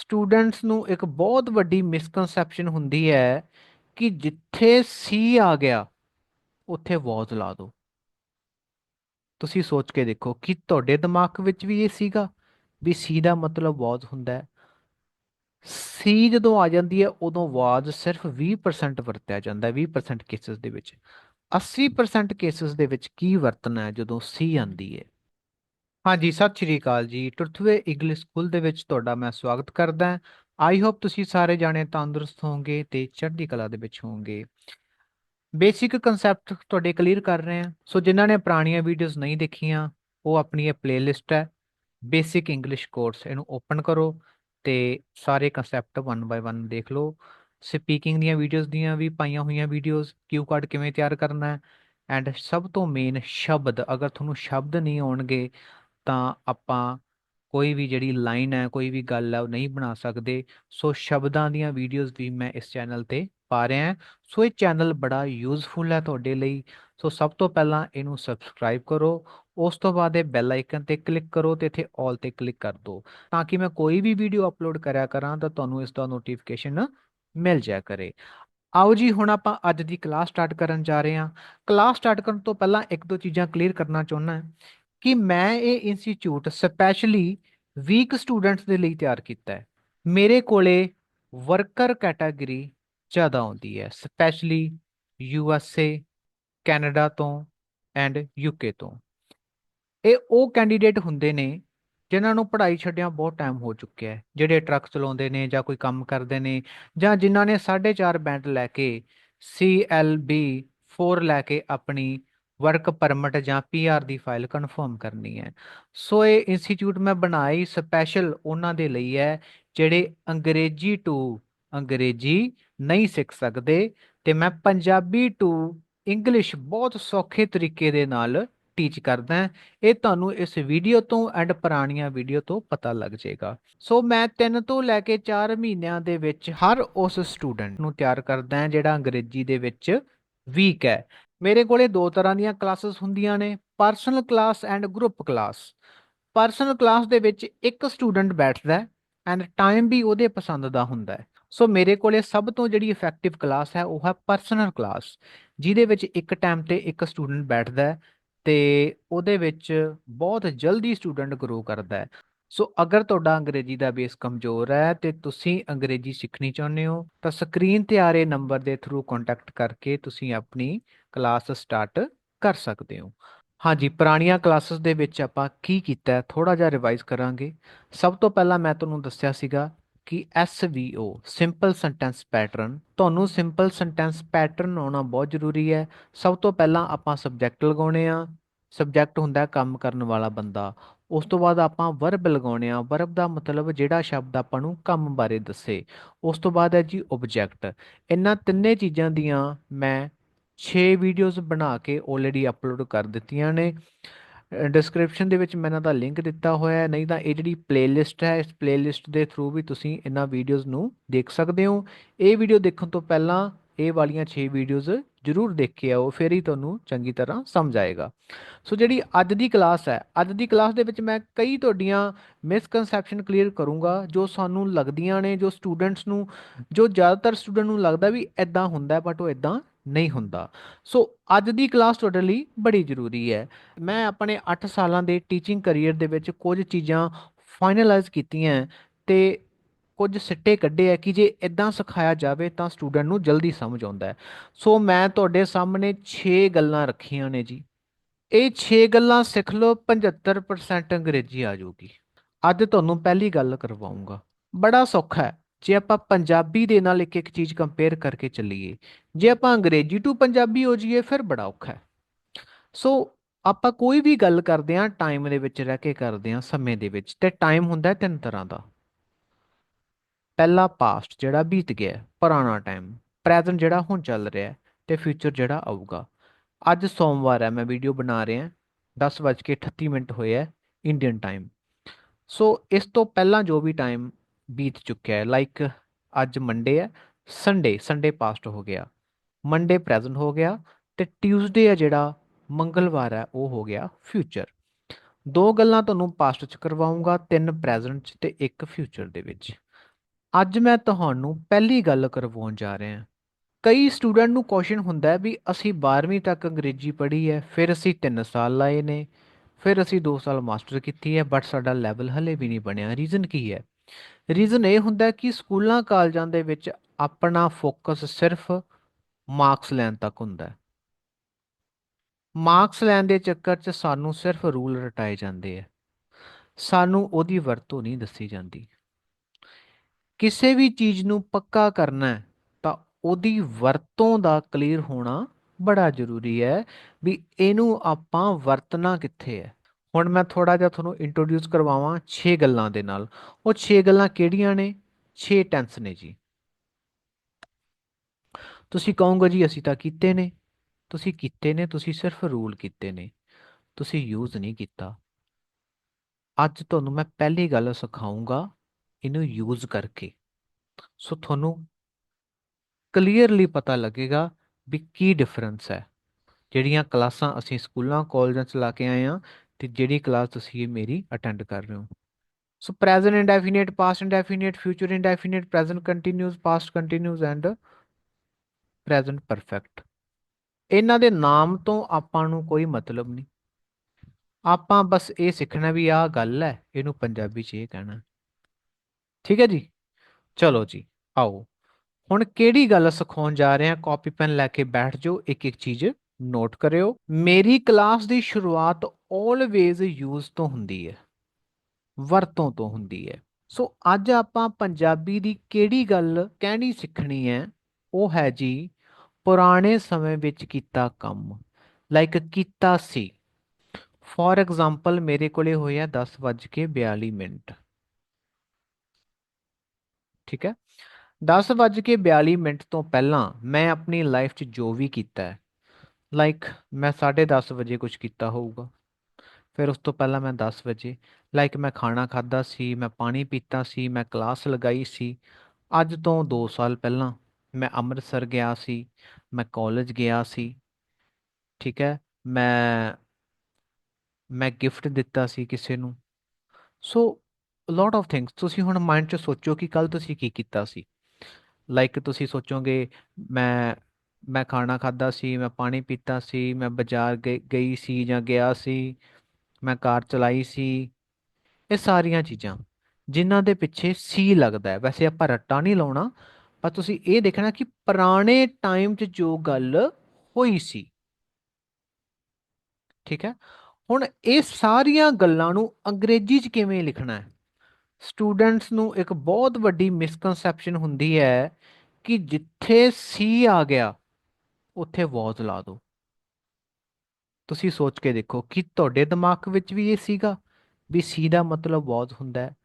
Students ਨੂੰ ਇੱਕ ਬਹੁਤ ਵੱਡੀ ਮਿਸਕਨਸੈਪਸ਼ਨ ਹੁੰਦੀ ਹੈ ਕਿ ਜਿੱਥੇ ਸੀ ਆ ਗਿਆ, ਉੱਥੇ ਵਾਜ਼ ਲਾ ਦਿਓ ਤੁਸੀਂ ਸੋਚ ਕੇ ਦੇਖੋ ਕਿ ਤੁਹਾਡੇ ਦਿਮਾਗ ਵਿੱਚ ਵੀ ਇਹ ਸੀਗਾ ਵੀ ਸੀ ਦਾ ਮਤਲਬ ਵਾਜ਼ ਹੁੰਦਾ ਹੈ। ਸੀ ਜਦੋਂ ਆ ਜਾਂਦੀ ਹੈ, ਉਦੋਂ ਵਾਜ਼ ਸਿਰਫ 20% ਵਰਤਿਆ ਜਾਂਦਾ ਹੈ 20% ਕੇਸਿਸ ਦੇ ਵਿੱਚ। 80% ਕੇਸਿਸ ਦੇ ਵਿੱਚ ਕੀ ਵਰਤਣਾ ਹੈ ਜਦੋਂ ਸੀ ਆਂਦੀ ਹੈ? ਹਾਂਜੀ, ਸਤਿ ਸ਼੍ਰੀ ਅਕਾਲ ਜੀ। ਟਰਥਵੇ ਇੰਗਲਿਸ਼ ਸਕੂਲ ਦੇ ਵਿੱਚ ਤੁਹਾਡਾ ਮੈਂ ਸਵਾਗਤ ਕਰਦਾ ਹਾਂ। ਆਈ ਹੋਪ ਤੁਸੀਂ ਸਾਰੇ ਜਾਣੇ ਤੰਦਰੁਸਤ ਹੋਵੋਗੇ ਤੇ ਚੜ੍ਹਦੀ ਕਲਾ ਦੇ ਵਿੱਚ ਹੋਵੋਗੇ। ਬੇਸਿਕ ਕਨਸੈਪਟ ਤੁਹਾਡੇ ਕਲੀਅਰ ਕਰ ਰਹੇ ਹਾਂ। ਸੋ ਜਿਨ੍ਹਾਂ ਨੇ ਪੁਰਾਣੀਆਂ ਵੀਡੀਓਜ਼ ਨਹੀਂ ਦੇਖੀਆਂ, ਉਹ ਆਪਣੀ ਇਹ ਪਲੇਲਿਸਟ ਹੈ। ਬੇਸਿਕ ਇੰਗਲਿਸ਼ ਕੋਰਸ ਇਹਨੂੰ ਓਪਨ ਕਰੋ ਤੇ ਸਾਰੇ ਕਨਸੈਪਟ ਵਨ ਬਾਏ ਵਨ ਦੇਖ ਲਓ। ਸਪੀਕਿੰਗ ਦੀਆਂ ਵੀਡੀਓਜ਼ ਦੀਆਂ ਵੀ ਪਾਈਆਂ ਹੋਈਆਂ ਵੀਡੀਓਜ਼, ਕਿਊ ਕਾਰਡ ਕਿਵੇਂ ਤਿਆਰ ਕਰਨਾ ਹੈ? ਐਂਡ ਸਭ ਤੋਂ ਮੇਨ ਸ਼ਬਦ, ਅਗਰ ਤੁਹਾਨੂੰ ਸ਼ਬਦ ਨਹੀਂ ਆਉਣਗੇ ਤਾਂ ਆਪਾਂ ਕੋਈ ਵੀ ਜਿਹੜੀ ਲਾਈਨ ਹੈ, ਕੋਈ ਵੀ ਗੱਲ ਹੈ, ਉਹ ਨਹੀਂ ਬਣਾ ਸਕਦੇ। ਸੋ ਸ਼ਬਦਾਂ ਦੀਆਂ ਵੀਡੀਓਜ਼ ਵੀ ਮੈਂ ਇਸ ਚੈਨਲ ਤੇ ਪਾ ਰਿਹਾ ਹਾਂ। ਸੋ ਇਹ ਚੈਨਲ ਬੜਾ ਯੂਜ਼ਫੁਲ ਹੈ ਤੁਹਾਡੇ ਲਈ। ਸੋ ਸਭ ਤੋਂ ਪਹਿਲਾਂ ਇਹਨੂੰ ਸਬਸਕ੍ਰਾਈਬ ਕਰੋ। ਉਸ ਤੋਂ ਬਾਅਦ ਇਹ ਬੈਲ ਆਈਕਨ ਤੇ ਕਲਿੱਕ ਕਰੋ ਤੇ ਇੱਥੇ ਆਲ ਤੇ ਕਲਿੱਕ ਕਰ ਦਿਓ। ਤਾਂ ਕਿ ਮੈਂ ਕੋਈ ਵੀ ਵੀਡੀਓ ਅਪਲੋਡ ਕਰਿਆ ਕਰਾਂ ਤਾਂ ਤੁਹਾਨੂੰ ਇਸ ਦਾ ਨੋਟੀਫਿਕੇਸ਼ਨ ਮਿਲ ਜਾਇਆ ਕਰੇ। ਆਓ ਜੀ, ਹੁਣ ਆਪਾਂ ਅੱਜ ਦੀ ਕਲਾਸ ਸਟਾਰਟ ਕਰਨ ਜਾ ਰਹੇ ਹਾਂ। ਕਲਾਸ ਸਟਾਰਟ ਕਰਨ ਤੋਂ ਪਹਿਲਾਂ ਇੱਕ ਦੋ ਚੀਜ਼ਾਂ ਕਲੀਅਰ ਕਰਨਾ ਚਾਹੁੰਦਾ ਹਾਂ। ਕਿ ਮੈਂ ਇਹ ਇੰਸਟੀਚਿਊਟ ਸਪੈਸ਼ਲੀ ਵੀਕ ਸਟੂਡੈਂਟਸ ਦੇ ਲਈ ਤਿਆਰ ਕੀਤਾ ਹੈ। ਮੇਰੇ ਕੋਲੇ ਵਰਕਰ ਕੈਟਾਗਰੀ ਜ਼ਿਆਦਾ ਆਉਂਦੀ ਹੈ specially U S A Canada ਤੋਂ ਐਂਡ ਯੂਕੇ ਤੋਂ। ਇਹ ਉਹ ਕੈਂਡੀਡੇਟ ਹੁੰਦੇ ਨੇ ਜਿਨ੍ਹਾਂ ਨੂੰ ਪੜ੍ਹਾਈ ਛੱਡਿਆਂ ਬਹੁਤ ਟਾਈਮ ਹੋ ਚੁੱਕਿਆ ਹੈ, ਜਿਹੜੇ ਟਰੱਕ ਚਲਾਉਂਦੇ ਨੇ ਜਾਂ ਕੋਈ ਕੰਮ ਕਰਦੇ ਨੇ ਜਾਂ ਜਿਨ੍ਹਾਂ ਨੇ 4.5 ਬੈਂਡ ਲੈ ਕੇ CLB 4 ਲੈ ਕੇ ਆਪਣੀ ਵਰਕ ਪਰਮਿਟ ਜਾਂ PR ਦੀ ਫਾਈਲ ਕਨਫਰਮ ਕਰਨੀ ਹੈ। ਸੋ ਇਹ ਇੰਸਟੀਚਿਊਟ ਮੈਂ ਬਣਾਈ ਸਪੈਸ਼ਲ ਉਹਨਾਂ ਦੇ ਲਈ ਹੈ, ਜਿਹੜੇ ਅੰਗਰੇਜ਼ੀ ਟੂ ਅੰਗਰੇਜ਼ੀ ਨਹੀਂ ਸਿੱਖ ਸਕਦੇ ਤੇ ਮੈਂ ਪੰਜਾਬੀ ਟੂ ਇੰਗਲਿਸ਼ ਬਹੁਤ ਸੌਖੇ ਤਰੀਕੇ ਦੇ ਨਾਲ ਟੀਚ ਕਰਦਾ ਇਹ ਤੁਹਾਨੂੰ ਇਸ ਵੀਡੀਓ ਤੋਂ ਐਂਡ ਪੁਰਾਣੀਆਂ ਵੀਡੀਓ ਤੋਂ ਪਤਾ ਲੱਗ ਜਾਏਗਾ। ਸੋ ਮੈਂ 3 ਤੋਂ ਲੈ ਕੇ 4 ਮਹੀਨਿਆਂ ਦੇ ਵਿੱਚ ਹਰ ਉਸ ਸਟੂਡੈਂਟ ਨੂੰ ਤਿਆਰ ਕਰਦਾ ਜਿਹੜਾ ਅੰਗਰੇਜ਼ੀ ਦੇ ਵਿੱਚ ਵੀਕ ਹੈ। ਮੇਰੇ ਕੋਲੇ ਦੋ ਤਰ੍ਹਾਂ ਦੀਆਂ ਕਲਾਸਿਸ ਹੁੰਦੀਆਂ ਨੇ, personal class and group class. Personal class ਦੇ ਵਿੱਚ ਇੱਕ ਸਟੂਡੈਂਟ ਬੈਠਦਾ ਹੈ ਐਂਡ ਟਾਈਮ ਵੀ ਉਹਦੇ ਪਸੰਦ ਦਾ ਹੁੰਦਾ ਹੈ। ਸੋ ਮੇਰੇ ਕੋਲੇ ਸਭ ਤੋਂ ਜਿਹੜੀ ਇਫੈਕਟਿਵ ਕਲਾਸ ਹੈ, ਉਹ ਹੈ ਪਰਸਨਲ ਕਲਾਸ, ਜਿਹਦੇ ਵਿੱਚ ਇੱਕ ਟਾਈਮ ਤੇ ਇੱਕ ਸਟੂਡੈਂਟ ਬੈਠਦਾ ਹੈ ਤੇ ਉਹਦੇ ਵਿੱਚ ਬਹੁਤ ਜਲਦੀ ਸਟੂਡੈਂਟ ਗਰੋ ਕਰਦਾ ਹੈ। ਸੋ ਅਗਰ ਤੁਹਾਡਾ ਅੰਗਰੇਜ਼ੀ ਦਾ ਬੇਸ ਕਮਜ਼ੋਰ ਹੈ ਤੇ ਤੁਸੀਂ ਅੰਗਰੇਜ਼ੀ ਸਿੱਖਣੀ ਚਾਹੁੰਦੇ ਹੋ, ਤਾਂ ਸਕਰੀਨ ਤੇ ਆ ਰਹੇ ਨੰਬਰ ਦੇ ਥਰੂ ਕੰਟੈਕਟ ਕਰਕੇ ਤੁਸੀਂ ਆਪਣੀ ਕਲਾਸ ਸਟਾਰਟ ਕਰ ਸਕਦੇ ਹੋ। ਹਾਂਜੀ, ਪੁਰਾਣੀਆਂ ਕਲਾਸਿਸ ਦੇ ਵਿੱਚ ਆਪਾਂ ਕੀ ਕੀਤਾ ਥੋੜਾ ਜਿਹਾ ਰਿਵਾਈਜ਼ ਕਰਾਂਗੇ। ਸਭ ਤੋਂ ਪਹਿਲਾਂ ਮੈਂ ਤੁਹਾਨੂੰ ਦੱਸਿਆ ਸੀਗਾ ਕਿ SVO ਸਿੰਪਲ ਸੈਂਟੈਂਸ ਪੈਟਰਨ ਤੁਹਾਨੂੰ ਸਿੰਪਲ ਸੈਂਟੈਂਸ ਪੈਟਰਨ ਆਉਣਾ ਬਹੁਤ ਜ਼ਰੂਰੀ ਹੈ। ਸਭ ਤੋਂ ਪਹਿਲਾਂ ਆਪਾਂ ਸਬਜੈਕਟ ਲਗਾਉਣੇ ਆ। ਸਬਜੈਕਟ ਹੁੰਦਾ ਕੰਮ ਕਰਨ ਵਾਲਾ ਬੰਦਾ। ਉਸ ਤੋਂ ਬਾਅਦ ਆਪਾਂ ਵਰਬ ਲਗਾਉਣੇ ਆ। ਵਰਬ ਦਾ ਮਤਲਬ ਜਿਹੜਾ ਸ਼ਬਦ ਆਪਾਂ ਨੂੰ ਕੰਮ ਬਾਰੇ ਦੱਸੇ। ਉਸ ਤੋਂ ਬਾਅਦ ਹੈ ਜੀ ਆਬਜੈਕਟ ਇਹਨਾਂ ਤਿੰਨੇ ਚੀਜ਼ਾਂ ਦੀਆਂ ਮੈਂ 6 ਵੀਡੀਓਜ਼ ਬਣਾ ਕੇ ਆਲਰੇਡੀ ਅਪਲੋਡ ਕਰ ਦਿੱਤੀਆਂ ਨੇ। ਡਿਸਕ੍ਰਿਪਸ਼ਨ ਦੇ ਵਿੱਚ ਮੈਂ ਇਹਨਾਂ ਦਾ ਲਿੰਕ ਦਿੱਤਾ ਹੋਇਆ ਹੈ। ਨਹੀਂ ਤਾਂ ਇਹ ਜਿਹੜੀ ਪਲੇਲਿਸਟ ਹੈ, ਇਸ ਪਲੇਲਿਸਟ ਦੇ ਥਰੂ ਵੀ ਤੁਸੀਂ ਇਹਨਾਂ ਵੀਡੀਓਜ਼ ਨੂੰ ਦੇਖ ਸਕਦੇ ਹੋ। ਇਹ ਵੀਡੀਓ ਦੇਖਣ ਤੋਂ ਪਹਿਲਾਂ ਇਹ ਵਾਲੀਆਂ 6 ਵੀਡੀਓਜ਼ ਜ਼ਰੂਰ ਦੇਖ ਕੇ ਆਓ, ਫਿਰ ਹੀ ਤੁਹਾਨੂੰ ਚੰਗੀ ਤਰ੍ਹਾਂ ਸਮਝ ਆਏਗਾ। ਸੋ ਜਿਹੜੀ ਅੱਜ ਦੀ ਕਲਾਸ ਹੈ, ਅੱਜ ਦੀ ਕਲਾਸ ਦੇ ਵਿੱਚ ਮੈਂ ਕਈ ਤੁਹਾਡੀਆਂ ਮਿਸਕਨਸੈਪਸ਼ਨ ਕਲੀਅਰ ਕਰੂੰਗਾ, ਜੋ ਸਾਨੂੰ ਲੱਗਦੀਆਂ ਨੇ, ਜੋ ਸਟੂਡੈਂਟਸ ਨੂੰ, ਜੋ ਜ਼ਿਆਦਾਤਰ ਸਟੂਡੈਂਟ ਨੂੰ ਲੱਗਦਾ ਵੀ ਐਦਾਂ ਹੁੰਦਾ ਬਟ ਉਹ ਐਦਾਂ ਨਹੀਂ ਹੁੰਦਾ। ਸੋ ਅੱਜ ਦੀ ਕਲਾਸ ਤੁਹਾਡੇ ਲਈ ਬੜੀ ਜ਼ਰੂਰੀ ਹੈ। ਮੈਂ ਆਪਣੇ 8 ਸਾਲਾਂ ਦੇ ਟੀਚਿੰਗ ਕੈਰੀਅਰ ਦੇ ਵਿੱਚ ਕੁਝ ਚੀਜ਼ਾਂ ਫਾਈਨਲਾਈਜ਼ ਕੀਤੀਆਂ ਤੇ ਕੁਝ ਸਿੱਟੇ ਕੱਢੇ ਆ ਕਿ ਜੇ ਇਦਾਂ ਸਿਖਾਇਆ ਜਾਵੇ ਤਾਂ ਸਟੂਡੈਂਟ ਨੂੰ ਜਲਦੀ ਸਮਝ ਆਉਂਦਾ ਹੈ। ਸੋ ਮੈਂ ਤੁਹਾਡੇ ਸਾਹਮਣੇ 6 ਗੱਲਾਂ ਰੱਖੀਆਂ ਨੇ ਜੀ। ਇਹ 6 ਗੱਲਾਂ ਸਿੱਖ ਲਓ 75% ਅੰਗਰੇਜ਼ੀ ਆ ਜਾਊਗੀ। ਅੱਜ ਤੁਹਾਨੂੰ ਪਹਿਲੀ ਗੱਲ ਕਰਵਾਉਂਗਾ। ਬੜਾ ਸੌਖਾ ਹੈ। ਜੇ ਆਪਾਂ ਪੰਜਾਬੀ ਦੇ ਨਾਲ ਇੱਕ ਇੱਕ ਚੀਜ਼ ਕੰਪੇਅਰ ਕਰਕੇ ਚੱਲੀਏ, ਜੇ ਆਪਾਂ ਅੰਗਰੇਜ਼ੀ ਟੂ ਪੰਜਾਬੀ ਹੋ ਜਾਈਏ, ਫਿਰ ਬੜਾ ਔਖਾ ਹੈ। ਸੋ ਆਪਾਂ ਕੋਈ ਵੀ ਗੱਲ ਕਰਦੇ ਹਾਂ ਟਾਈਮ ਦੇ ਵਿੱਚ ਰਹਿ ਕੇ ਕਰਦੇ ਹਾਂ, ਸਮੇਂ ਦੇ ਵਿੱਚ, ਤੇ ਟਾਈਮ ਹੁੰਦਾ ਤਿੰਨ ਤਰ੍ਹਾਂ ਦਾ। ਪਹਿਲਾ ਪਾਸਟ ਜਿਹੜਾ ਬੀਤ ਗਿਆ ਪੁਰਾਣਾ ਟਾਈਮ ਪ੍ਰੈਜ਼ੈਂਟ ਜਿਹੜਾ ਹੁਣ ਚੱਲ ਰਿਹਾ ਹੈ ਤੇ ਫਿਊਚਰ ਜਿਹੜਾ ਆਊਗਾ। ਅੱਜ ਸੋਮਵਾਰ ਹੈ, ਮੈਂ ਵੀਡੀਓ ਬਣਾ ਰਿਹਾ 10:38 ਮਿੰਟ ਹੋਏ ਹੈ ਇੰਡੀਅਨ ਟਾਈਮ ਸੋ ਇਸ ਤੋਂ ਪਹਿਲਾਂ ਜੋ ਵੀ ਟਾਈਮ ਬੀਤ ਚੁੱਕਿਆ ਹੈ ਲਾਈਕ ਅੱਜ ਮੰਡੇ ਹੈ ਸੰਡੇ ਸੰਡੇ ਪਾਸਟ ਹੋ ਗਿਆ। ਮੰਡੇ ਪ੍ਰੈਜ਼ੈਂਟ ਹੋ ਗਿਆ ਤੇ ਟਿਊਜ਼ਡੇ ਹੈ ਜਿਹੜਾ ਮੰਗਲਵਾਰ ਹੈ, ਉਹ ਹੋ ਗਿਆ ਫਿਊਚਰ ਦੋ ਗੱਲਾਂ ਤੁਹਾਨੂੰ ਪਾਸਟ ਚ ਕਰਵਾਉਂਗਾ, ਤਿੰਨ ਪ੍ਰੈਜ਼ੈਂਟ ਚ ਤੇ ਇੱਕ ਫਿਊਚਰ ਦੇ ਵਿੱਚ। ਅੱਜ ਮੈਂ ਤੁਹਾਨੂੰ ਪਹਿਲੀ ਗੱਲ ਕਰਵਾਉਣ ਜਾ ਰਿਹਾ ਕਈ ਸਟੂਡੈਂਟ ਨੂੰ ਕੁਐਸਚਨ ਹੁੰਦਾ ਹੈ ਵੀ ਅਸੀਂ 12ਵੀਂ ਤੱਕ ਅੰਗਰੇਜ਼ੀ ਪੜ੍ਹੀ ਹੈ, ਫਿਰ ਅਸੀਂ 3 ਸਾਲ ਲਾਏ ਨੇ, ਫਿਰ ਅਸੀਂ 2 ਸਾਲ ਮਾਸਟਰ ਕੀਤੀ ਹੈ ਬਟ ਸਾਡਾ ਲੈਵਲ ਹਲੇ ਵੀ ਨਹੀਂ ਬਣਿਆ। ਰੀਜ਼ਨ ਕੀ ਹੈ? ਰੀਜ਼ਨ ਇਹ ਹੁੰਦਾ ਕਿ ਸਕੂਲਾਂ, ਕਾਲਜਾਂ ਦੇ ਵਿੱਚ ਆਪਣਾ ਫੋਕਸ ਸਿਰਫ ਮਾਰਕਸ ਲੈਣ ਤੱਕ ਹੁੰਦਾ ਹੈ। ਮਾਰਕਸ ਲੈਣ ਦੇ ਚੱਕਰ 'ਚ ਸਾਨੂੰ ਸਿਰਫ ਰੂਲ ਰਟਾਏ ਜਾਂਦੇ ਆ ਸਾਨੂੰ ਉਹਦੀ ਵਰਤੋਂ ਨਹੀਂ ਦੱਸੀ ਜਾਂਦੀ। ਕਿਸੇ ਵੀ ਚੀਜ਼ ਨੂੰ ਪੱਕਾ ਕਰਨਾ ਹੈ, ਤਾਂ ਉਹਦੀ ਵਰਤੋਂ ਦਾ ਕਲੀਅਰ ਹੋਣਾ ਬੜਾ ਜ਼ਰੂਰੀ ਹੈ ਵੀ ਇਹਨੂੰ ਆਪਾਂ ਵਰਤਣਾ ਕਿੱਥੇ ਹੈ। ਹੁਣ ਮੈਂ ਥੋੜਾ ਜਿਹਾ ਤੁਹਾਨੂੰ ਇੰਟਰੋਡਿਊਸ ਕਰਵਾਵਾਂ 6 ਗੱਲਾਂ ਦੇ ਨਾਲ। ਉਹ 6 ਗੱਲਾਂ ਕਿਹੜੀਆਂ ਨੇ? 6 ਟੈਂਸ ਨੇ ਜੀ। ਤੁਸੀਂ ਕਹੋਗੇ ਜੀ, ਅਸੀਂ ਤਾਂ ਕੀਤੇ ਨੇ। ਤੁਸੀਂ ਕੀਤੇ ਨੇ, ਤੁਸੀਂ ਸਿਰਫ ਰੂਲ ਕੀਤੇ ਨੇ। ਤੁਸੀਂ ਯੂਜ਼ ਨਹੀਂ ਕੀਤਾ। ਅੱਜ ਤੁਹਾਨੂੰ ਮੈਂ ਪਹਿਲੀ ਗੱਲ ਸਿਖਾਉਂਗਾ ਇਹਨੂੰ ਯੂਜ਼ ਕਰਕੇ। ਸੋ ਤੁਹਾਨੂੰ ਕਲੀਅਰਲੀ ਪਤਾ ਲੱਗੇਗਾ ਵੀ ਕੀ ਡਿਫਰੈਂਸ ਹੈ। ਜਿਹੜੀਆਂ ਕਲਾਸਾਂ ਅਸੀਂ ਸਕੂਲਾਂ ਕਾਲਜਾਂ ਚ ਲਾ ਕੇ ਆਏ ਆ ਤੇ ਜਿਹੜੀ ਕਲਾਸ ਤੁਸੀਂ ਮੇਰੀ ਅਟੈਂਡ ਕਰ ਰਹੇ ਹੋ। So present indefinite past indefinite future indefinite present continuous past continuous and present perfect ਇਹਨਾਂ ਦੇ ਨਾਮ ਤੋਂ ਆਪਾਂ ਨੂੰ ਕੋਈ ਮਤਲਬ ਨਹੀਂ। ਆਪਾਂ ਬਸ ਇਹ ਸਿੱਖਣਾ ਵੀ ਆਹ ਗੱਲ ਹੈ, ਇਹਨੂੰ ਪੰਜਾਬੀ 'ਚ ਇਹ ਕਹਿਣਾ। ਠੀਕ ਹੈ ਜੀ? ਚਲੋ ਜੀ, ਆਓ। ਹੁਣ ਕਿਹੜੀ ਗੱਲ ਸਿਖਾਉਣ ਜਾ ਰਹੇ ਹਾਂ? ਕਾਪੀ ਪੈਨ ਲੈ ਕੇ ਬੈਠ ਜਾਓ, ਇੱਕ ਇੱਕ ਚੀਜ਼ ਨੋਟ ਕਰਿਓ। ਮੇਰੀ ਕਲਾਸ ਦੀ ਸ਼ੁਰੂਆਤ ਆਲਵੇਜ਼ ਯੂਜ਼ ਤੋਂ ਹੁੰਦੀ ਹੈ। ਵਰਤੋਂ ਤੋਂ ਹੁੰਦੀ ਹੈ। ਸੋ ਅੱਜ ਆਪਾਂ ਪੰਜਾਬੀ ਦੀ ਕਿਹੜੀ ਗੱਲ ਕਹਿਣੀ ਸਿੱਖਣੀ ਹੈ? ਉਹ ਹੈ ਜੀ, ਪੁਰਾਣੇ ਸਮੇਂ ਵਿੱਚ ਕੀਤਾ ਕੰਮ ਲਾਈਕ ਕੀਤਾ ਸੀ। ਫੋਰ ਐਗਜ਼ਾਮਪਲ ਮੇਰੇ ਕੋਲੇ ਹੋਇਆ 10:42 ਮਿੰਟ। ਠੀਕ ਹੈ? 10:42 ਮਿੰਟ ਤੋਂ ਪਹਿਲਾਂ ਮੈਂ ਆਪਣੀ ਲਾਈਫ 'ਚ ਜੋ ਵੀ ਕੀਤਾ ਹੈ ਲਾਈਕ ਮੈਂ 10:30 ਵਜੇ ਕੁਝ ਕੀਤਾ ਹੋਊਗਾ। ਫਿਰ ਉਸ ਤੋਂ ਪਹਿਲਾਂ ਮੈਂ 10 ਵਜੇ ਲਾਈਕ ਮੈਂ ਖਾਣਾ ਖਾਦਾ ਸੀ, ਮੈਂ ਪਾਣੀ ਪੀਤਾ ਸੀ, ਮੈਂ ਕਲਾਸ ਲਗਾਈ ਸੀ। ਅੱਜ ਤੋਂ 2 ਸਾਲ ਪਹਿਲਾਂ ਮੈਂ ਅੰਮ੍ਰਿਤਸਰ ਗਿਆ ਸੀ, ਮੈਂ ਕਾਲਜ ਗਿਆ ਸੀ, ਠੀਕ ਹੈ? ਮੈਂ ਮੈਂ ਗਿਫਟ ਦਿੱਤਾ ਸੀ ਕਿਸੇ ਨੂੰ। ਸੋ ਲੋਟ ਆਫ ਥਿੰਗਸ ਤੁਸੀਂ ਹੁਣ ਮਾਈਂਡ 'ਚ ਸੋਚੋ ਕਿ ਕੱਲ ਤੁਸੀਂ ਕੀ ਕੀਤਾ ਸੀ? ਲਾਈਕ ਤੁਸੀਂ ਸੋਚੋਗੇ, ਮੈਂ ਮੈਂ ਖਾਣਾ ਖਾਦਾ ਸੀ, ਮੈਂ ਪਾਣੀ ਪੀਤਾ ਸੀ, ਮੈਂ ਬਾਜ਼ਾਰ ਗਈ ਸੀ ਜਾਂ ਗਿਆ ਸੀ, ਮੈਂ ਕਾਰ ਚਲਾਈ ਸੀ। ਇਹ ਸਾਰੀਆਂ ਚੀਜ਼ਾਂ, ਜਿਨ੍ਹਾਂ ਦੇ ਪਿੱਛੇ ਸੀ ਲੱਗਦਾ ਹੈ। ਵੈਸੇ ਆਪਾਂ ਰੱਟਾ ਨਹੀਂ ਲਾਉਣਾ, ਪਰ ਤੁਸੀਂ ਇਹ ਦੇਖਣਾ ਕਿ ਪੁਰਾਣੇ ਟਾਈਮ 'ਚ ਜੋ ਗੱਲ ਹੋਈ ਸੀ। ਠੀਕ ਹੈ? ਹੁਣ ਇਹ ਸਾਰੀਆਂ ਗੱਲਾਂ ਨੂੰ ਅੰਗਰੇਜ਼ੀ 'ਚ ਕਿਵੇਂ ਲਿਖਣਾ ਹੈ? ਸਟੂਡੈਂਟਸ ਨੂੰ ਇੱਕ ਬਹੁਤ ਵੱਡੀ ਮਿਸਕਨਸੈਪਸ਼ਨ ਹੁੰਦੀ ਹੈ ਕਿ ਜਿੱਥੇ ਸੀ ਆ ਗਿਆ, ਉੱਥੇ ਵਾਜ਼ ਲਾ ਦਿਓ ਤੁਸੀਂ ਸੋਚ ਕੇ ਦੇਖੋ ਕਿ ਤੁਹਾਡੇ ਦਿਮਾਗ ਵਿੱਚ ਵੀ ਇਹ ਸੀਗਾ ਵੀ ਸੀ ਦਾ ਮਤਲਬ ਵਾਜ਼ ਹੁੰਦਾ ਹੈ।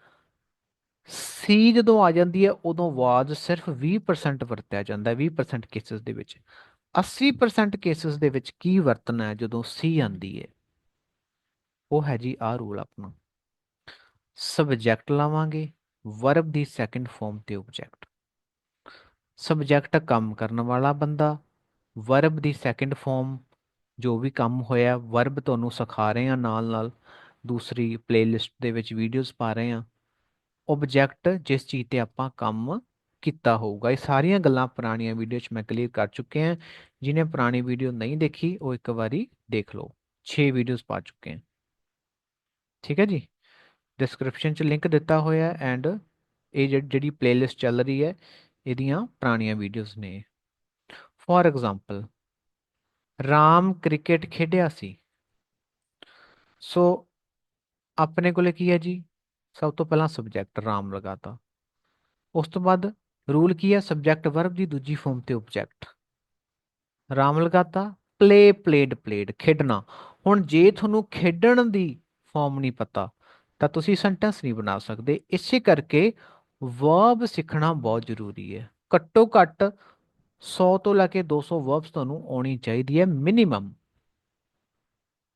ਸੀ ਜਦੋਂ ਆ ਜਾਂਦੀ ਹੈ, ਉਦੋਂ ਵਾਜ਼ ਸਿਰਫ 20% ਵਰਤਿਆ ਜਾਂਦਾ ਹੈ 20% ਕੇਸਸ ਦੇ ਵਿੱਚ। 80% ਕੇਸਸ ਦੇ ਵਿੱਚ ਕੀ ਵਰਤਣਾ ਹੈ ਜਦੋਂ ਸੀ ਆਂਦੀ ਹੈ? ਉਹ ਹੈ ਜੀ ਆ ਰੂਲ ਆਪਣਾ। ਸਬਜੈਕਟ ਲਾਵਾਂਗੇ ਵਰਬ ਦੀ ਸੈਕੰਡ ਫਾਰਮ ਤੇ ਆਬਜੈਕਟ ਸਬਜੈਕਟ ਕੰਮ ਕਰਨ ਵਾਲਾ ਬੰਦਾ ਵਰਬ ਦੀ ਸੈਕੰਡ ਫਾਰਮ ਜੋ ਵੀ ਕੰਮ ਹੋਇਆ ਵਰਬ ਤੁਹਾਨੂੰ ਸਿਖਾ ਰਹੇ ਆ ਨਾਲ ਨਾਲ। ਦੂਸਰੀ ਪਲੇਲਿਸਟ ਦੇ ਵਿੱਚ ਵੀਡੀਓਜ਼ ਪਾ ਰਹੇ ਆ ਆਬਜੈਕਟ ਜਿਸ ਚੀਜ਼ ਤੇ ਆਪਾਂ ਕੰਮ ਕੀਤਾ ਹੋਊਗਾ, ਇਹ ਸਾਰੀਆਂ ਗੱਲਾਂ ਪੁਰਾਣੀਆਂ ਵੀਡੀਓ 'ਚ ਮੈਂ ਕਲੀਅਰ ਕਰ ਚੁੱਕੇ ਹਾਂ। ਜਿਨੇ ਪੁਰਾਣੀ ਵੀਡੀਓ ਨਹੀਂ ਦੇਖੀ, ਉਹ ਇੱਕ ਵਾਰੀ ਦੇਖ ਲਓ। 6 ਵੀਡੀਓਜ਼ ਪਾ ਚੁੱਕੇ ਹਾਂ। ਠੀਕ ਹੈ ਜੀ? ਡਿਸਕ੍ਰਿਪਸ਼ਨ 'ਚ ਲਿੰਕ ਦਿੱਤਾ ਹੋਇਆ ਐਂਡ ਇਹ ਜਿਹੜੀ ਪਲੇਲਿਸਟ ਚੱਲ ਰਹੀ ਹੈ, ਇਹਦੀਆਂ ਪੁਰਾਣੀਆਂ ਵੀਡੀਓਜ਼ ਨੇ। ਫੋਰ ਐਗਜ਼ਾਮਪਲ ਰਾਮ ਕ੍ਰਿਕਟ ਖੇਡਿਆ ਸੀ। ਸੋ ਆਪਣੇ ਕੋਲੇ ਕੀ ਹੈ ਜੀ? ਸਭ ਤੋਂ ਪਹਿਲਾਂ ਸਬਜੈਕਟ ਰਾਮ ਲਗਾਤਾ। ਉਸ ਤੋਂ ਬਾਅਦ ਰੂਲ ਕੀ ਹੈ? ਸਬਜੈਕਟ ਵਰਬ ਦੀ ਦੂਜੀ ਫਾਰਮ ਤੇ ਆਬਜੈਕਟ ਰਾਮ ਲਗਾਤਾ ਪਲੇ ਪਲੇਡ ਪਲੇਡ ਖੇਡਣਾ। ਹੁਣ ਜੇ ਤੁਹਾਨੂੰ ਖੇਡਣ ਦੀ ਫਾਰਮ ਨਹੀਂ ਪਤਾ ਤਾਂ ਤੁਸੀਂ ਸੈਂਟੈਂਸ ਨਹੀਂ ਬਣਾ ਸਕਦੇ। ਇਸੇ ਕਰਕੇ ਵਰਬ ਸਿੱਖਣਾ ਬਹੁਤ ਜ਼ਰੂਰੀ ਹੈ। ਘੱਟੋ ਘੱਟ 100 ਤੋਂ ਲੈ ਕੇ 200 ਵਰਬਸ ਤੁਹਾਨੂੰ ਆਉਣੀ ਚਾਹੀਦੀ ਹੈ ਮਿਨੀਮਮ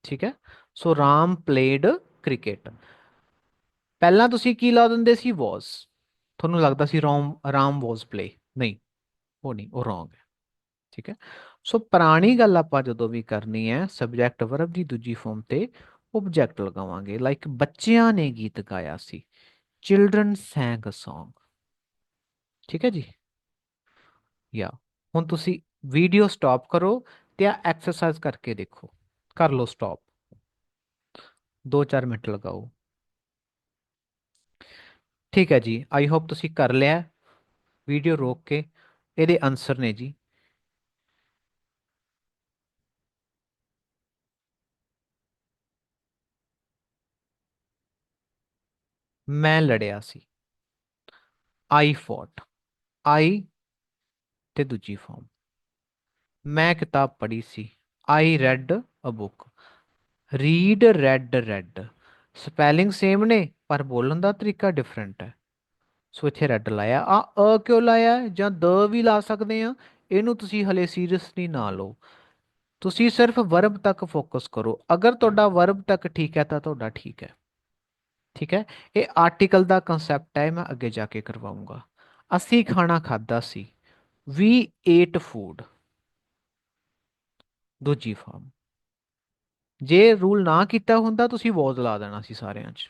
ਠੀਕ ਹੈ? ਸੋ ਰਾਮ ਪਲੇਡ ਕ੍ਰਿਕਟ ਪਹਿਲਾਂ ਤੁਸੀਂ ਕੀ ਲਾ ਦਿੰਦੇ ਸੀ? ਵਾਸ ਤੁਹਾਨੂੰ ਲੱਗਦਾ ਸੀ ਰਾਮ ਰਾਮ ਵਾਸ ਪਲੇ ਨਹੀਂ, ਉਹ ਨਹੀਂ, ਉਹ ਰੋਂਗ ਹੈ। ਠੀਕ ਹੈ? ਸੋ ਪੁਰਾਣੀ ਗੱਲ ਆਪਾਂ ਜਦੋਂ ਵੀ ਕਰਨੀ ਹੈ ਸਬਜੈਕਟ ਵਰਬ ਦੀ ਦੂਜੀ ਫਾਰਮ ਤੇ ਆਬਜੈਕਟ ਲਗਾਵਾਂਗੇ। ਲਾਈਕ ਬੱਚਿਆਂ ਨੇ ਗੀਤ ਗਾਇਆ ਸੀ। ਚਿਲड्रन ਸੈਂਗ ਅ Song ਠੀਕ ਹੈ ਜੀ? ਯਾ, ਹੁਣ ਤੁਸੀਂ ਵੀਡੀਓ ਸਟਾਪ ਕਰੋ ਤੇ ਆ ਐਕਸਰਸਾਈਜ਼ ਕਰਕੇ ਦੇਖੋ। ਕਰ ਲਓ ਸਟਾਪ 2-4 ਮਿੰਟ ਲਗਾਓ। ਠੀਕ ਹੈ ਜੀ। ਆਈ ਹੋਪ ਤੁਸੀਂ ਕਰ ਲਿਆ। ਵੀਡੀਓ ਰੋਕ ਕੇ। ਇਹਦੇ ਆਨਸਰ ਨੇ ਜੀ। ਮੈਂ ਲੜਿਆ ਸੀ। ਆਈ ਫੌਟ ਆਈ ਤੇ ਦੂਜੀ ਫਾਰਮ ਮੈਂ ਕਿਤਾਬ ਪੜ੍ਹੀ ਸੀ। I read a book read read read spelling same ਨੇ, ਪਰ ਬੋਲਣ ਦਾ ਤਰੀਕਾ ਡਿਫਰੈਂਟ ਹੈ। ਸੋ ਇੱਥੇ ਰੈਡ ਲਾਇਆ। ਆ ਅ ਕਿਉਂ ਲਾਇਆ ਜਾਂ ਦ ਵੀ ਲਾ ਸਕਦੇ ਆ ਇਹਨੂੰ ਤੁਸੀਂ ਹਲੇ ਸੀਰੀਅਸਲੀ ਨਾ ਲਓ। ਤੁਸੀਂ ਸਿਰਫ ਵਰਬ ਤੱਕ ਫੋਕਸ ਕਰੋ। ਅਗਰ ਤੁਹਾਡਾ ਵਰਬ ਤੱਕ ਠੀਕ ਹੈ ਤਾਂ ਤੁਹਾਡਾ ਠੀਕ ਹੈ। ਠੀਕ ਹੈ? ਇਹ ਆਰਟੀਕਲ ਦਾ ਕਨਸੈਪਟ ਹੈ, ਮੈਂ ਅੱਗੇ ਜਾ ਕੇ ਕਰਵਾਉਂਗਾ। ਅਸੀਂ ਖਾਣਾ ਖਾਦਾ ਸੀ। ਵੀ ਏਟ ਫੂਡ ਦੂਜੀ ਫਾਰਮ ਜੇ ਰੂਲ ਨਾ ਕੀਤਾ ਹੁੰਦਾ, ਤੁਸੀਂ ਵੋਜ਼ ਲਾ ਦੇਣਾ ਸੀ ਸਾਰਿਆਂ 'ਚ।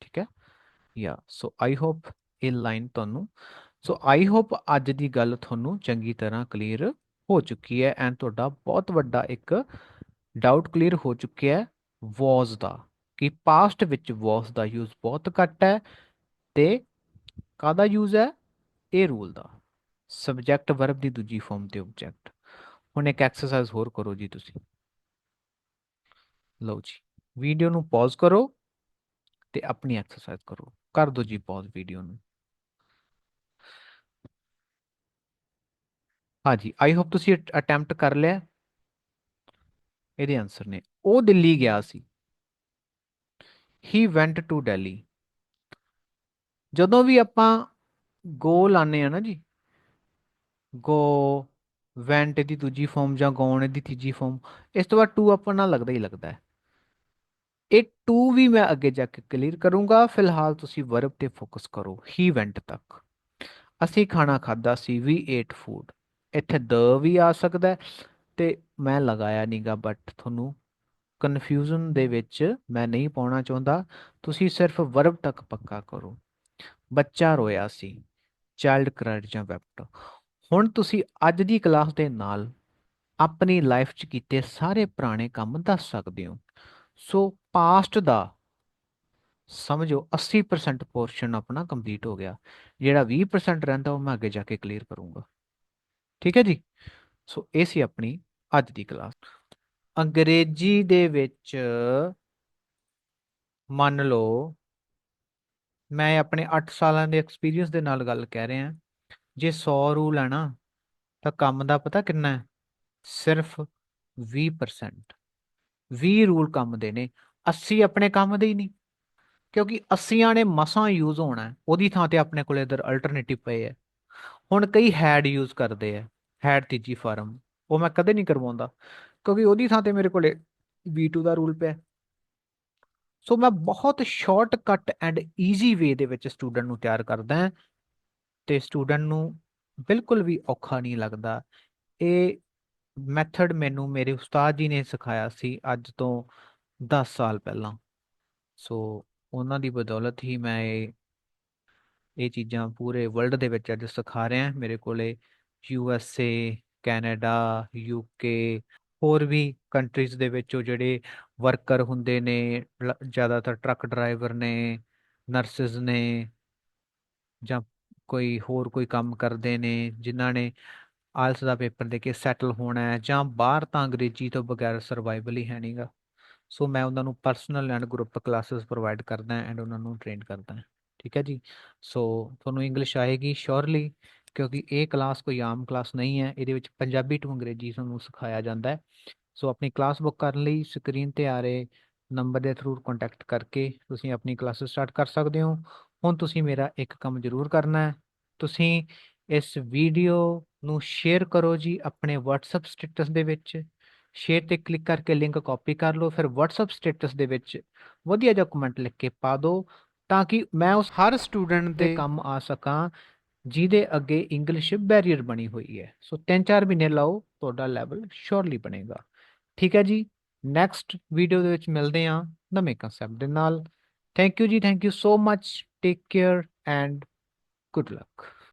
ਠੀਕ ਹੈ? ਯਾ ਸੋ ਆਈ ਹੋਪ ਇਹ ਲਾਈਨ ਤੁਹਾਨੂੰ ਸੋ ਆਈ ਹੋਪ ਅੱਜ ਦੀ ਗੱਲ ਤੁਹਾਨੂੰ ਚੰਗੀ ਤਰ੍ਹਾਂ ਕਲੀਅਰ ਹੋ ਚੁੱਕੀ ਹੈ ਐਂਡ ਤੁਹਾਡਾ ਬਹੁਤ ਵੱਡਾ ਇੱਕ ਡਾਊਟ ਕਲੀਅਰ ਹੋ ਚੁੱਕਿਆ ਹੈ ਵਾਸ ਦਾ। ਕਿ ਪਾਸਟ ਵਿੱਚ ਵਾਸ ਦਾ ਯੂਜ਼ ਬਹੁਤ ਘੱਟ ਹੈ ਤੇ ਕਾਦਾ ਯੂਜ਼ ਹੈ? ਇਹ ਰੂਲ ਦਾ। ਸਬਜੈਕਟ ਵਰਬ ਦੀ ਦੂਜੀ ਫਾਰਮ ਤੇ ਆਬਜੈਕਟ ਹੁਣ ਇੱਕ ਐਕਸਰਸਾਈਜ਼ ਹੋਰ ਕਰੋ ਜੀ ਤੁਸੀਂ। ਲਓ ਜੀ ਵੀਡੀਓ ਨੂੰ ਪੌਜ਼ ਕਰੋ ਤੇ ਆਪਣੀ ਐਕਸਰਸਾਈਜ਼ ਕਰੋ। ਕਰ ਦਿਓ ਜੀ ਪੌਜ਼ ਵੀਡੀਓ ਨੂੰ। ਹਾਂਜੀ ਆਈ ਹੋਪ ਤੁਸੀਂ ਅਟੈਂਪਟ ਕਰ ਲਿਆ। ਇਹਦੇ ਆਨਸਰ ਨੇ। ਉਹ ਦਿੱਲੀ ਗਿਆ ਸੀ। ਹੀ ਵੈਂਟ ਟੂ ਦਿੱਲੀ ਜਦੋਂ ਵੀ ਆਪਾਂ ਗੋ ਲਾਣੇ ਆ ਨਾ ਜੀ ਗੋ ਵੈਂਟ ਦੀ ਦੂਜੀ ਫਾਰਮ ਜਾਂ ਗੋਣ ਦੀ ਤੀਜੀ ਫਾਰਮ ਇਸ ਤੋਂ ਬਾਅਦ ਟੂ ਆਪਾਂ ਨਾਲ ਲੱਗਦਾ ਹੀ ਲੱਗਦਾ ਹੈ। ਇਹ ਟੂ ਵੀ ਮੈਂ ਅੱਗੇ ਜਾ ਕੇ ਕਲੀਅਰ ਕਰੂੰਗਾ, ਫਿਲਹਾਲ ਤੁਸੀਂ ਵਰਬ ਤੇ ਫੋਕਸ ਕਰੋ ਹੀ ਵੈਂਟ ਤੱਕ। ਅਸੀਂ ਖਾਣਾ ਖਾਦਾ ਸੀ ਵੀ ਏਟ ਫੂਡ ਇੱਥੇ ਦ ਵੀ ਆ ਸਕਦਾ ਤੇ ਮੈਂ ਲਗਾਇਆ ਨਹੀਂਗਾ ਬਟ ਤੁਹਾਨੂੰ ਕਨਫਿਊਜ਼ਨ ਦੇ ਵਿੱਚ ਮੈਂ ਨਹੀਂ ਪਾਉਣਾ ਚਾਹੁੰਦਾ, ਤੁਸੀਂ ਸਿਰਫ ਵਰਬ ਤੱਕ ਪੱਕਾ ਕਰੋ। ਬੱਚਾ ਰੋਇਆ ਸੀ ਚਾਈਲਡ ਕ੍ਰਾਈਡ ਜਾਂ ਵੈਪਟ ਹੁਣ ਤੁਸੀਂ ਅੱਜ ਦੀ ਕਲਾਸ ਦੇ ਨਾਲ ਆਪਣੀ ਲਾਈਫ 'ਚ ਕੀਤੇ ਸਾਰੇ ਪੁਰਾਣੇ ਕੰਮ ਦੱਸ ਸਕਦੇ ਹੋ। ਸੋ ਪਾਸਟ ਦਾ ਸਮਝੋ 80% ਪੋਰਸ਼ਨ ਆਪਣਾ ਕੰਪਲੀਟ ਹੋ ਗਿਆ। ਜਿਹੜਾ 20% ਰਹਿੰਦਾ ਉਹ ਮੈਂ ਅੱਗੇ ਜਾ ਕੇ ਕਲੀਅਰ ਕਰੂੰਗਾ। ਠੀਕ ਹੈ ਜੀ? ਸੋ ਇਹ ਸੀ ਆਪਣੀ ਅੱਜ ਦੀ ਕਲਾਸ ਅੰਗਰੇਜ਼ੀ ਦੇ ਵਿੱਚ ਮੰਨ ਲਓ, ਮੈਂ ਆਪਣੇ 8 ਸਾਲਾਂ ਦੇ ਐਕਸਪੀਰੀਅੰਸ ਦੇ ਨਾਲ ਗੱਲ ਕਹਿ ਰਿਹਾ, ਜੇ 100 ਰੂਲ ਹੈ ਨਾ, ਤਾਂ ਕੰਮ ਦਾ ਪਤਾ ਕਿੰਨਾ ਹੈ? ਸਿਰਫ 20% 20 ਰੂਲ ਕੰਮ ਦੇ ਨੇ 80 ਆਪਣੇ ਕੰਮ ਦੇ ਹੀ ਨਹੀਂ, ਕਿਉਂਕਿ 80ਾਂ ਨੇ ਮਸਾਂ ਯੂਜ਼ ਹੋਣਾ, ਉਹਦੀ ਥਾਂ ਤੇ ਆਪਣੇ ਕੋਲ ਇਧਰ ਅਲਟਰਨੇਟਿਵ ਪਏ ਹੈ। ਹੁਣ ਕਈ ਹੈਡ ਯੂਜ਼ ਕਰਦੇ ਆ ਹੈਡ ਤੀਜੀ ਫਾਰਮ ਉਹ ਮੈਂ ਕਦੇ ਨਹੀਂ ਕਰਵਾਉਂਦਾ। ਕਿਉਂਕਿ ਉਹਦੀ ਥਾਂ ਤੇ ਮੇਰੇ ਕੋਲੇ V2 ਦਾ ਰੂਲ ਪਿਆ। ਸੋ ਮੈਂ ਬਹੁਤ ਸ਼ਾਰਟਕਟ ਐਂਡ ਈਜ਼ੀ ਵੇ ਦੇ ਵਿੱਚ ਸਟੂਡੈਂਟ ਨੂੰ ਤਿਆਰ ਕਰਦਾ ਹਾਂ ਤੇ ਸਟੂਡੈਂਟ ਨੂੰ ਬਿਲਕੁਲ ਵੀ ਔਖਾ ਨਹੀਂ ਲੱਗਦਾ। ਇਹ ਮੈਥਡ ਮੈਨੂੰ ਮੇਰੇ ਉਸਤਾਦ ਜੀ ਨੇ ਸਿਖਾਇਆ ਸੀ ਅੱਜ ਤੋਂ 10 ਸਾਲ ਪਹਿਲਾਂ। ਸੋ ਉਹਨਾਂ ਦੀ ਬਦੌਲਤ ਹੀ ਮੈਂ ਇਹ ਇਹ ਚੀਜ਼ਾਂ ਪੂਰੇ ਵਰਲਡ ਦੇ ਵਿੱਚ ਅੱਜ ਸਿਖਾ ਰਿਹਾ ਮੇਰੇ ਕੋਲੇ U S A Canada UK ਹੋਰ ਵੀ ਕੰਟਰੀਜ਼ ਦੇ ਵਿੱਚ ਉਹ ਜਿਹੜੇ ਵਰਕਰ ਹੁੰਦੇ ਨੇ ਜ਼ਿਆਦਾਤਰ ਟਰੱਕ ਡਰਾਈਵਰ ਨੇ ਨਰਸਸ ਨੇ ਜਾਂ ਕੋਈ ਹੋਰ ਕੋਈ ਕੰਮ ਕਰਦੇ ਨੇ, ਜਿਨ੍ਹਾਂ ਨੇ ਆਇਲਸ ਦਾ ਪੇਪਰ ਦੇ ਕੇ ਸੈਟਲ ਹੋਣਾ ਹੈ ਜਾਂ ਬਾਹਰ ਤਾਂ ਅੰਗਰੇਜ਼ੀ ਤੋਂ ਬਗੈਰ ਸਰਵਾਈਵਲ ਹੀ ਹੈ ਨਹੀਂਗਾ ਸੋ ਮੈਂ ਉਹਨਾਂ ਨੂੰ personal and group classes provide ਕਰਦਾ ਐਂਡ ਉਹਨਾਂ ਨੂੰ ਟ੍ਰੇਨ ਕਰਦਾ ਠੀਕ ਹੈ ਜੀ? ਸੋ ਤੁਹਾਨੂੰ ਇੰਗਲਿਸ਼ ਆਏਗੀ ਸ਼ੋਰਲੀ ਕਿਉਂਕਿ ਇਹ ਕਲਾਸ ਕੋਈ ਆਮ ਕਲਾਸ ਨਹੀਂ ਹੈ ਇਹਦੇ ਵਿੱਚ ਪੰਜਾਬੀ ਤੋਂ ਅੰਗਰੇਜ਼ੀ ਤੁਹਾਨੂੰ ਸਿਖਾਇਆ ਜਾਂਦਾ ਹੈ। ਸੋ ਆਪਣੀ ਕਲਾਸ ਬੁੱਕ ਕਰਨ ਲਈ ਸਕਰੀਨ ਤੇ ਆ ਰਹੇ ਨੰਬਰ ਦੇ ਥਰੂ ਕੰਟੈਕਟ ਕਰਕੇ ਤੁਸੀਂ ਆਪਣੀ ਕਲਾਸ ਸਟਾਰਟ ਕਰ ਸਕਦੇ ਹੋ। ਹੁਣ ਤੁਸੀਂ ਮੇਰਾ ਇੱਕ ਕੰਮ ਜ਼ਰੂਰ ਕਰਨਾ ਹੈ। ਤੁਸੀਂ ਇਸ ਵੀਡੀਓ ਨੂੰ ਸ਼ੇਅਰ ਕਰੋ ਜੀ ਆਪਣੇ WhatsApp ਸਟੇਟਸ ਦੇ ਵਿੱਚ। ਸ਼ੇਅਰ ਤੇ ਕਲਿੱਕ ਕਰਕੇ ਲਿੰਕ ਕਾਪੀ ਕਰ ਲਓ ਫਿਰ WhatsApp ਸਟੇਟਸ ਦੇ ਵਿੱਚ ਵਧੀਆ ਜਿਹਾ ਕਮੈਂਟ ਲਿਖ ਕੇ ਪਾ ਦਿਓ ਤਾਂ ਕਿ ਮੈਂ ਉਸ ਹਰ ਸਟੂਡੈਂਟ ਦੇ ਕੰਮ ਆ ਸਕਾਂ। ਜਿਹਦੇ ਅੱਗੇ ਇੰਗਲਿਸ਼ ਬੈਰੀਅਰ ਬਣੀ ਹੋਈ ਹੈ। ਸੋ 3-4 ਮਹੀਨੇ ਲਾਓ, ਤੁਹਾਡਾ ਲੈਵਲ ਸ਼ੋਰਲੀ ਬਣੇਗਾ। ਠੀਕ ਹੈ ਜੀ? ਨੈਕਸਟ ਵੀਡੀਓ ਦੇ ਵਿੱਚ ਮਿਲਦੇ ਹਾਂ ਨਵੇਂ ਕਨਸੈਪਟ ਦੇ ਨਾਲ। Thank you ji thank you so much take care and good luck